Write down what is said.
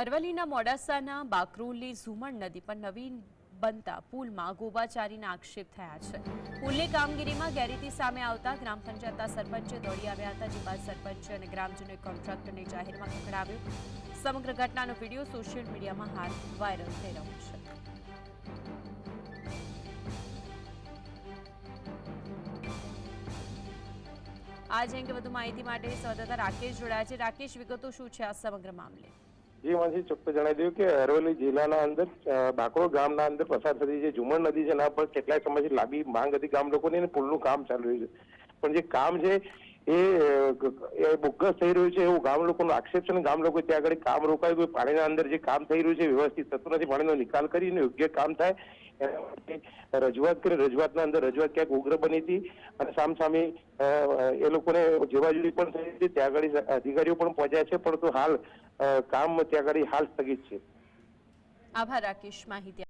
અરવલ્લીના મોડાસાના બાકરોલી ઝુમણ નદી પર નવીન બનતા પુલમાં ગોબાચારીના આક્ષેપ થયા છે. પુલની કામગીરીમાં ગેરરીતિ સામે આવતા ગ્રામ પંચાયતના સરપંચે દોડી આવ્યા હતા, જે બાદ સરપંચ અને ગ્રામજનોએ કોન્ટ્રાક્ટરને જાહેરમાં ખખડાવ્યો. સમગ્ર ઘટનાનો વીડિયો સોશિયલ મીડિયામાં હાલ વાયરલ થઈ રહ્યો છે. આજ અંગે વધુ માહિતી માટે સંવાદદાતા રાકેશ જોડાયા છે. રાકેશ, વિગતો શું છે આ સમગ્ર મામલે? જી મને ચોક્કસ જણાવી દઉં કે અરવલ્લી જિલ્લાના અંદર બાકરો ગામના અંદર પસાર થતી જે ઝુમણ નદી છે, એના પર કેટલાય સમયથી લાંબી માંગ હતી ગામ લોકોની અને પુલનું કામ ચાલી રહ્યું છે. પણ જે કામ છે એ બોગસ થઈ રહ્યું છે, એવું ગામ લોકોનો આક્ષેપ છે અને ગામ લોકો ત્યાં આગળ કામ રોકાયું કોઈ પાણીના અંદર જે કામ થઈ રહ્યું છે, વ્યવસ્થિત થતું નથી પાણીનો નિકાલ કરીને યોગ્ય કામ થાય. રજૂઆત કરી, રજૂઆતના અંદર રજૂઆત ક્યાંક ઉગ્ર બની હતી અને સામસામે એ લોકોને જેવાજુરી પણ થઈ હતી. ત્યાં આગળ અધિકારીઓ પણ પહોંચ્યા છે, પરંતુ હાલ કામ ત્યાં આગળ હાલ સ્થગિત છે. આભાર, રાકેશ, માહિતી